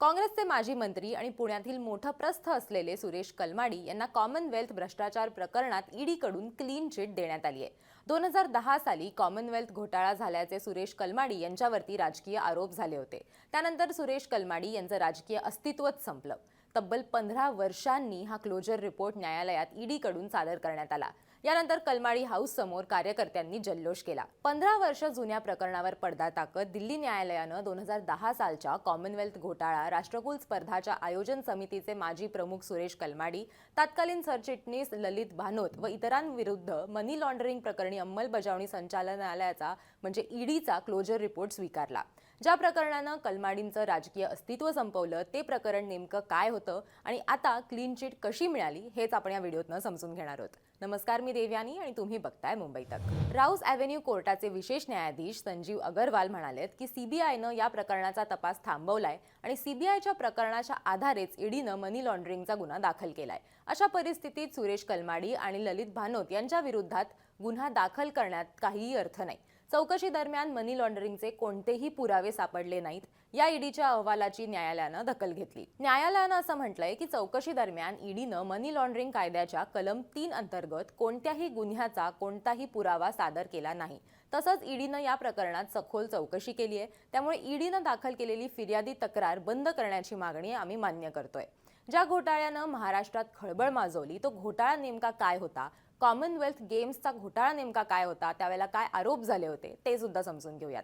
काँग्रेसचे माजी मंत्री आणि पुण्यातील मोठं प्रस्थ असलेले सुरेश कलमाडी यांना कॉमनवेल्थ भ्रष्टाचार प्रकरणात ईडीकडून क्लीन चिट देण्यात आली आहे. दोन हजार दहा साली कॉमनवेल्थ घोटाळा झाल्याचे सुरेश कलमाडी यांच्यावरती राजकीय आरोप झाले होते. त्यानंतर सुरेश कलमाडी यांचं राजकीय अस्तित्वच संपलं. तब्बल पंधरा वर्षांनी हा क्लोजर रिपोर्ट न्यायालयात ईडीकडून सादर करण्यात आला. यानंतर कलमाडी हाऊस समोर कार्यकर्त्यांनी जल्लोष केला. पंधरा वर्ष जुन्या प्रकरणावर पडदा टाकत दिल्ली न्यायालयानं दोन हजार दहा सालच्या कॉमनवेल्थ घोटाळा राष्ट्रकुल स्पर्धाच्या आयोजन समितीचे माजी प्रमुख सुरेश कलमाडी तत्कालीन सरचिटणीस ललित भानोत व इतरांविरुद्ध मनी लॉन्ड्रिंग प्रकरणी अंमलबजावणी संचालनालयाचा म्हणजे ईडीचा क्लोजर रिपोर्ट स्वीकारला. ज्या प्रकरणानं कलमाडींचं राजकीय अस्तित्व संपवलं ते प्रकरण नेमकं काय होतं आणि आता क्लीन चिट कशी मिळाली हेच आपण या व्हिडिओतनं समजून घेणार आहोत. नमस्कार मी देवयानी आणि तुम्ही बघताय मुंबई तक. राऊस ॲव्हेन्यू कोर्टाचे विशेष न्यायाधीश संजीव अगरवाल म्हणालेत की सीबीआयनं या प्रकरणाचा तपास थांबवलाय आणि सीबीआयच्या प्रकरणाच्या आधारेच ईडीनं मनी लॉन्ड्रिंगचा गुन्हा दाखल केलाय. अशा परिस्थितीत सुरेश कलमाडी आणि ललित भानोत यांच्या विरोधात गुन्हा दाखल करण्यात काहीही अर्थ नाही. चौकशी दरम्यान मनी लॉन्ड्रिंगचे कोणतेही पुरावे सापडले नाहीत. या ईडीच्या अहवालाची न्यायालयानं दखल घेतली. न्यायालयानं असं म्हटलंय की चौकशी दरम्यान ईडीनं मनी लॉन्ड्रिंग कायद्याच्या कलम तीन अंतर्गत कोणत्याही गुन्ह्याचा कोणताही पुरावा सादर केला नाही. तसंच ईडीनं या प्रकरणात सखोल चौकशी केली आहे त्यामुळे ईडीनं दाखल केलेली फिर्यादी तक्रार बंद करण्याची मागणी आम्ही मान्य करतोय. ज्या घोटाळ्यानं महाराष्ट्रात खळबळ माजवली तो घोटाळा नेमका काय होता? कॉमनवेल्थ गेम्सचा घोटाळा नेमका काय होता त्यावेळेला काय आरोप झाले होते ते सुद्धा समजून घेऊयात.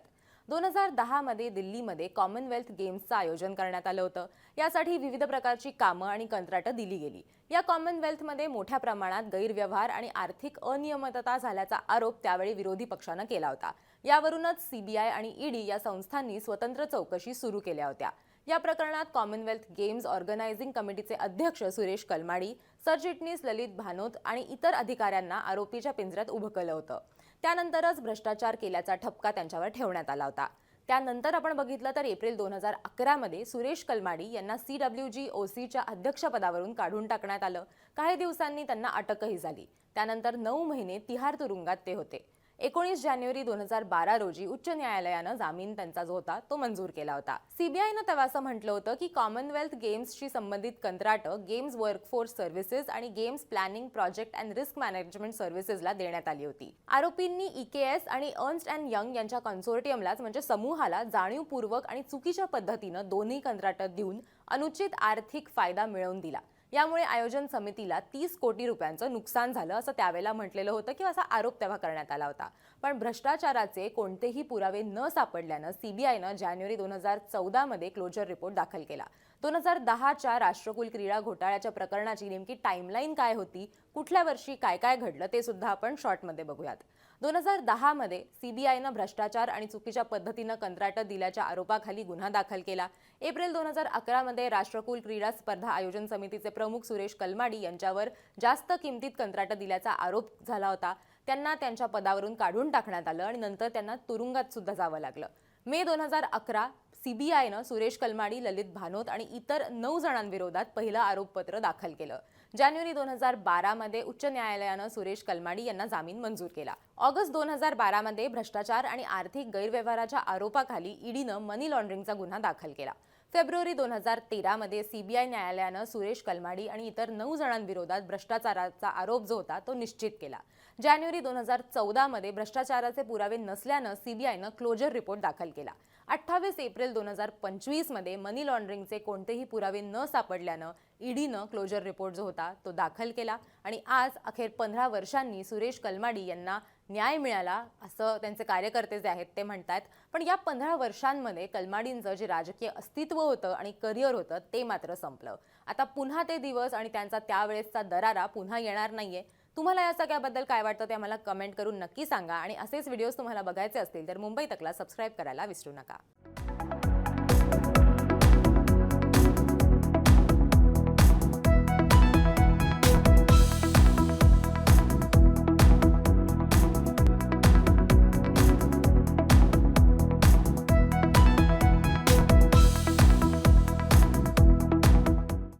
दोन हजार दहामध्ये दिल्लीमध्ये कॉमनवेल्थ गेम्सचं आयोजन करण्यात आलं होतं. यासाठी विविध प्रकारची कामं आणि कंत्राटं दिली गेली. या कॉमनवेल्थमध्ये मोठ्या प्रमाणात गैरव्यवहार आणि आर्थिक अनियमितता झाल्याचा आरोप त्यावेळी विरोधी पक्षानं केला होता. यावरूनच सीबीआय आणि ईडी या संस्थांनी स्वतंत्र चौकशी सुरू केल्या होत्या. या प्रकरणात कॉमनवेल्थ गेम्स ऑर्गनायझिंग कमिटीचे अध्यक्ष सुरेश कलमाडी सरचिटणीस ललित भानोत आणि इतर अधिकाऱ्यांना आरोपीच्या पिंजऱ्यात उभं केलं होतं. त्यानंतरच भ्रष्टाचार केल्याचा ठपका त्यांच्यावर ठेवण्यात आला होता. त्यानंतर आपण बघितलं तर एप्रिल दोन हजार अकरामध्ये सुरेश कलमाडी यांना सी डब्ल्यू जी ओ सीच्या अध्यक्षपदावरून काढून टाकण्यात आलं. काही दिवसांनी त्यांना अटकही झाली. त्यानंतर नऊ महिने तिहार तुरुंगात ते होते. एकोणीस जानेवारी दोन हजार बारा रोजी उच्च न्यायालयानं जामीन त्यांचा जो होता तो मंजूर केला होता. सीबीआयनं तेव्हा असं म्हटलं होतं की कॉमनवेल्थ गेम्सशी संबंधित कंत्राटं गेम्स वर्कफोर्स सर्व्हिसेस आणि games planning project and risk management सर्व्हिसेसला देण्यात आली होती. आरोपींनी ईकेएस आणि अर्न्स्ट अँड यंग यांच्या कन्सोर्टियमलाच म्हणजे समूहाला जाणीवपूर्वक आणि चुकीच्या पद्धतीनं दोन्ही कंत्राटं देऊन अनुचित आर्थिक फायदा मिळवून दिला. यामुळे आयोजन समितीला तीस कोटी रुपयांचं नुकसान झालं असं त्यावेळेला म्हटलेलं होतं किंवा असा आरोप तेव्हा करण्यात आला होता. पण भ्रष्टाचाराचे कोणतेही पुरावे न सापडल्यानं सीबीआयनं जानेवारी दोन हजार चौदामध्ये क्लोजर रिपोर्ट दाखल केला. दोन हजार दहाच्या राष्ट्रकुल क्रीडा घोटाळ्याच्या प्रकरणाची नेमकी टाईमलाईन काय होती? कुठल्या वर्षी काय काय घडलं? ते सुद्धा आपण शॉर्टमध्ये बघूयात. दोन हजार दहामध्ये सीबीआयनं भ्रष्टाचार आणि चुकीच्या पद्धतीनं कंत्राटं दिल्याच्या आरोपाखाली गुन्हा दाखल केला. एप्रिल दोन हजार अकरामध्ये राष्ट्रकुल क्रीडा स्पर्धा आयोजन समितीचे प्रमुख सुरेश कलमाडी यांच्यावर जास्त किमतीत कंत्राटं दिल्याचा आरोप झाला होता. त्यांना त्यांच्या पदावरून काढून टाकण्यात आलं आणि नंतर त्यांना तुरुंगात सुद्धा जावं लागलं. मे दोन हजार अकरा सीबीआयनं सुरेश कलमाडी ललित भानोत आणि इतर नऊ जणांविरोधात पहिलं आरोपपत्र दाखल केलं. जानेवारी दोन हजार बारामध्ये उच्च न्यायालयानं सुरेश कलमाडी यांना जामीन मंजूर केला. ऑगस्ट दोन हजार बारामध्ये भ्रष्टाचार आणि आर्थिक गैरव्यवहाराच्या आरोपाखाली ईडीनं मनी लॉन्ड्रिंगचा गुन्हा दाखल केला. फेब्रुवारी दोन हजार तेरामध्ये सीबीआय न्यायालयानं सुरेश कलमाडी आणि इतर नऊ जणांविरोधात भ्रष्टाचाराचा आरोप जो होता तो निश्चित केला. जानेवारी दोन हजार चौदामध्ये भ्रष्टाचाराचे पुरावे नसल्यानं सीबीआयनं क्लोजर रिपोर्ट दाखल केला. अठ्ठावीस एप्रिल दोन हजार पंचवीसमध्ये मनी लॉन्ड्रिंगचे कोणतेही पुरावे न सापडल्यानं ईडीनं क्लोजर रिपोर्ट जो होता तो दाखल केला. आणि आज अखेर पंधरा वर्षांनी सुरेश कलमाडी यांना न्याय मिळाला असं त्यांचे कार्यकर्ते जे आहेत ते म्हणतात. पण या पंधरा वर्षांमध्ये कलमाडींचं जे राजकीय अस्तित्व होतं आणि करिअर होतं ते मात्र संपलं. आता पुन्हा ते दिवस आणि त्यांचा त्यावेळेसचा दरारा पुन्हा येणार नाहीये. तुम्हाला या सगळ्याबद्दल काय वाटतं ते आम्हाला कमेंट करून नक्की सांगा. आणि असेच व्हिडिओज तुम्हाला बघायचे असतील तर मुंबई तकला सबस्क्राईब करायला विसरू नका.